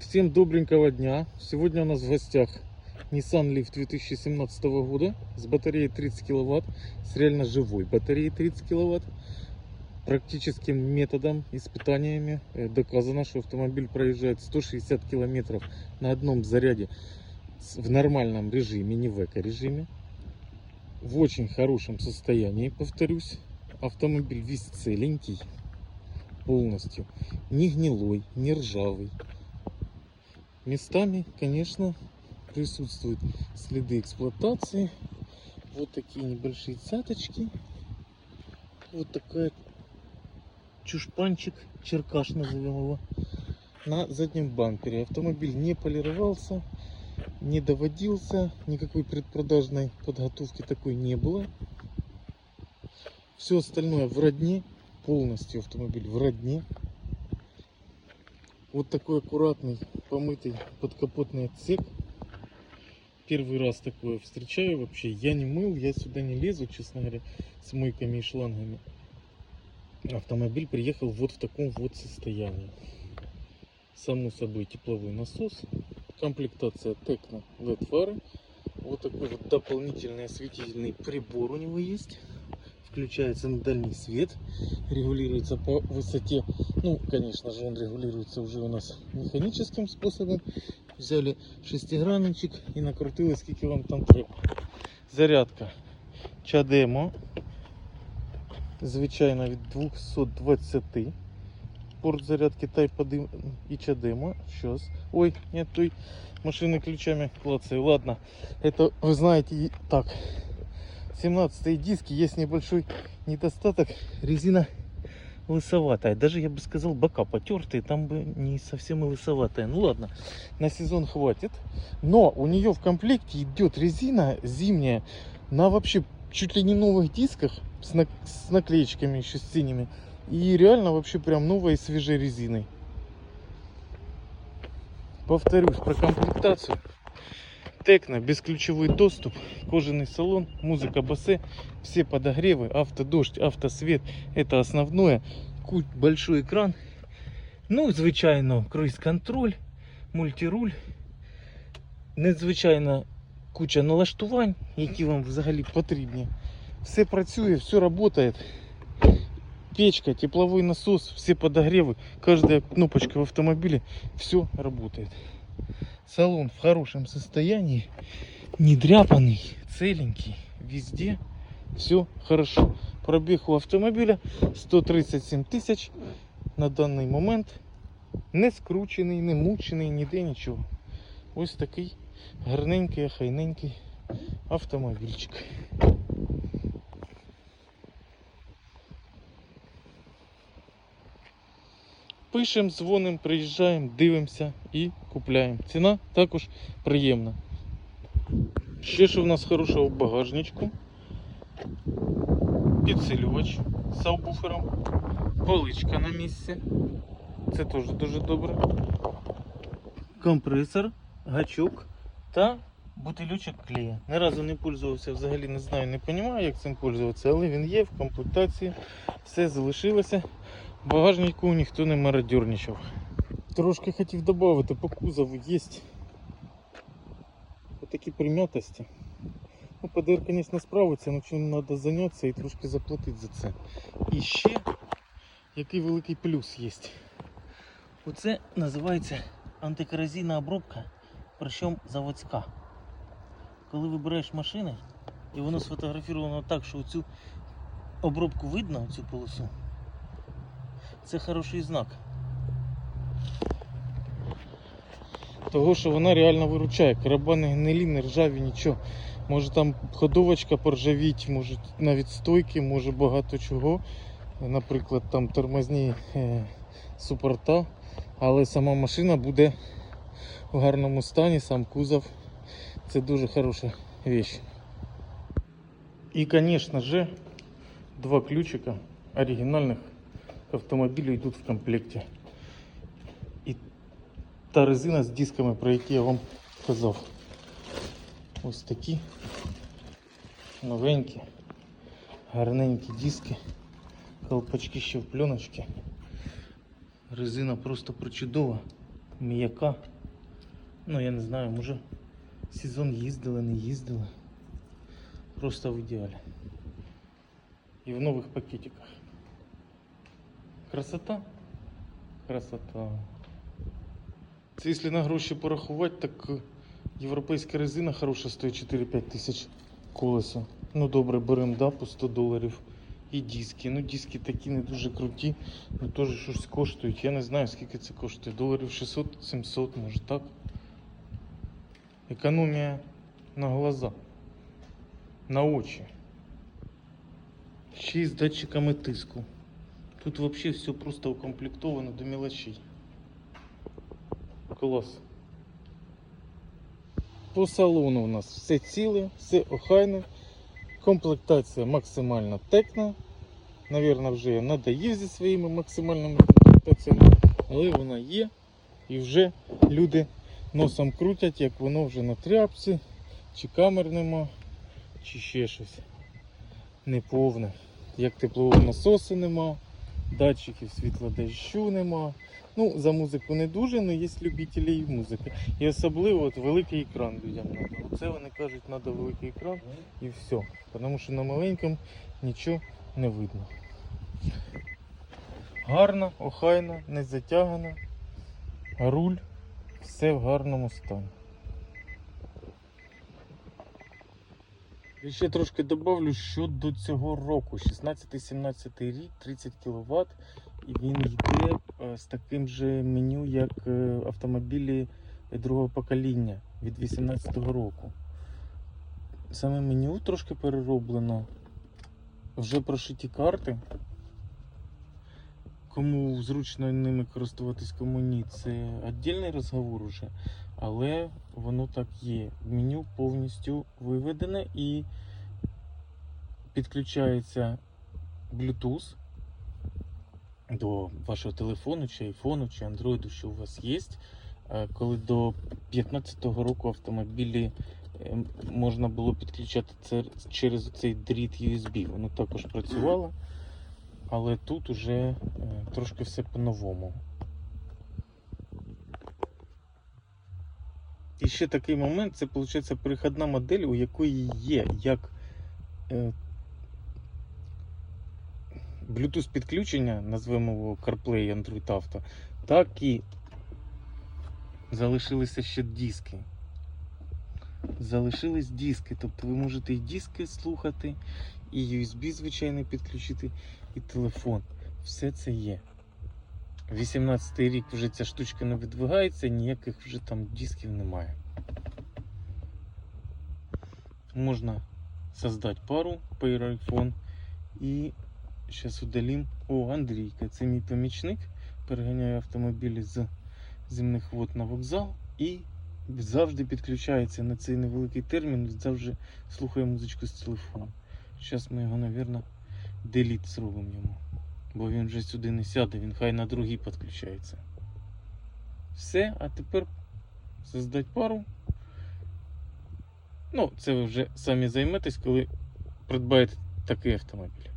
Всем добренького дня. Сегодня у нас в гостях Nissan Leaf 2017 года с батареей 30 киловатт, с реально живой батареей 30 киловатт. Практическим методом, испытаниями э, доказано, что автомобиль проезжает 160 километров на одном заряде в нормальном режиме, не в эко-режиме. В очень хорошем состоянии, повторюсь. Автомобиль весь целенький, полностью. Не гнилой, не ржавый. Местами, конечно, присутствуют следы эксплуатации. Вот такие небольшие цяточки. Вот такая чушпанчик, черкаш назовем его, на заднем бампере. Автомобиль не полировался, не доводился, никакой предпродажной подготовки такой не было. Все остальное в родне, полностью автомобиль в родне. Вот такой аккуратный, помытый подкапотный отсек. Первый раз такое встречаю вообще. Я не мыл, я сюда не лезу, честно говоря, с мойками и шлангами. Автомобиль приехал вот в таком вот состоянии. Само собой тепловой насос, комплектация Tecno LED фары. Вот такой вот дополнительный осветительный прибор у него есть. Включается на дальний свет, регулируется по высоте. Ну, конечно же, он регулируется уже у нас механическим способом. Взяли шестигранничек и накрутили, скільки вам там треба. Зарядка Чадемо. Звичайно, від 220 порт зарядки Type 1 и Чадемо. Сейчас. Ой, нет, той машины ключами клацаю. Ладно, это вы знаете и так. 17 диски есть небольшой недостаток. Резина лысоватая. Даже я бы сказал бока потертые, там бы не совсем и лысоватая. Ну ладно, на сезон хватит. Но у нее в комплекте идет резина зимняя на вообще чуть ли не новых дисках с, на- с наклеечками еще с синими. И реально вообще прям новой свежей резиной. Повторюсь про комплектацию. Текно, бесключевой доступ, кожаный салон, музыка басе, все подогревы, автодождь, автосвет. Это основное. Ку- Большой экран. Ну, звичайно, круїз-контроль, мультируль. Надзвичайно куча налаштувань, які вам взагалі потрібні. Все працює, все працює. Печка, тепловой насос, все подогревы, каждая кнопочка в автомобиле, все работает. Салон в хорошем состоянии, не дряпанный, целенький, везде все хорошо. Пробег у автомобиля 137 тисяч на даний момент. Не скручений, не мучений, ніде нічого. Ось такий гарненький, хайненький автомобільчик. Пишемо, дзвонимо, приїжджаємо, дивимося і купляємо. Ціна також приємна. Ще що в нас хорошого багажничку. Підсилювач з сабвуфером. Поличка на місці. Це теж дуже добре. Компресор, гачок та бутилючок клея. Ні разу не пользувався, взагалі не знаю, не розумію, як цим пользуватися, але він є в комплектації. Все залишилося. Багажнику ніхто не мародерничав. Трошки хотів додати, по кузову є такі примятості. Ну, ПДР, звісно, справиться, але чим треба зайнятися і трошки заплатити за це. І ще який великий плюс є. Оце називається антикоразійна обробка, причому заводська. Коли вибираєш машини, і воно сфотографіровано так, що цю обробку видно, цю полосу, це хороший знак. Того, що вона реально виручає. Короба не гнилі, не ржаві, нічого. Може там ходовочка поржавіть, може навіть стойки, може багато чого. Наприклад, там тормозні е, супорта. Але сама машина буде в гарному стані, сам кузов. Це дуже хороша вещь. І, звісно же, два ключика оригінальних автомобілю йдуть в комплекті. І та резина з дисками, про які я вам казав. Ось такі новенькі, гарненькі диски, колпачки ще в пленочці. Резина просто причудова. м'яка. Ну, я не знаю, може сезон їздили, не їздили. Просто в ідеалі. І в нових пакетиках. Красота. Красота. Це якщо на гроші порахувати, так е, європейська резина хороша стоїть 4-5 тисяч колесо. Ну добре, беремо да, по 100 доларів. І диски. Ну диски такі не дуже круті, ну теж щось коштують. Я не знаю скільки це коштує. Доларів 600-700, може так. Економія на глаза. На очі. Ще з датчиками тиску. Тут взагалі все просто укомплектовано до мелочей. Клас. По салону у нас все ціле, все охайне. Комплектація максимально текна. Навірно, вже я надоїв зі своїми максимальними комплектаціями, але вона є. І вже люди носом крутять, як воно вже на тряпці, чи камер нема, чи ще щось неповне. Як теплового насосу нема, датчиків світла світлодощу нема. Ну, за музику не дуже, але є любителі музики. І особливо от великий екран людям треба. Оце вони кажуть, треба великий екран і все. Тому що на маленькому нічого не видно. Гарно, охайно, не затягано. Руль, все в гарному стані. І ще трошки добавлю, що до цього року, 16-17 рік, 30 кВт, і він йде е, з таким же меню, як е, автомобілі другого покоління від 18-го року. Саме меню трошки перероблено. Вже прошиті карти. Кому зручно ними користуватись, кому ні, це віддільний розговор уже. Але воно так є. Меню повністю виведене і підключається Bluetooth до вашого телефону, чи айфону, чи андроїду, що у вас є. Е, Коли до 2015 року автомобілі е, можна було підключати це через цей дріт USB. Воно також працювало, але тут уже е, трошки все по-новому. І ще такий момент, це виходить перехідна модель, у якої є як е, Bluetooth підключення, назвемо його CarPlay Android Auto, так і залишилися ще диски. Залишились диски, тобто ви можете і диски слухати, і USB, звичайно, підключити, і телефон. Все це є. 18 рік вже ця штучка не видвигається, ніяких вже там дисків немає. Можна создати пару Pair iPhone і зараз удалім. О, Андрійка, це мій помічник. Переганяє автомобілі з земних вод на вокзал і завжди підключається на цей невеликий термін, завжди слухає музичку з телефону. Зараз ми його, мабуть, деліт зробимо йому. Бо він вже сюди не сяде, він хай на другий підключається. Все, а тепер создать пару. Ну, це ви вже самі займетесь, коли придбаєте такий автомобіль.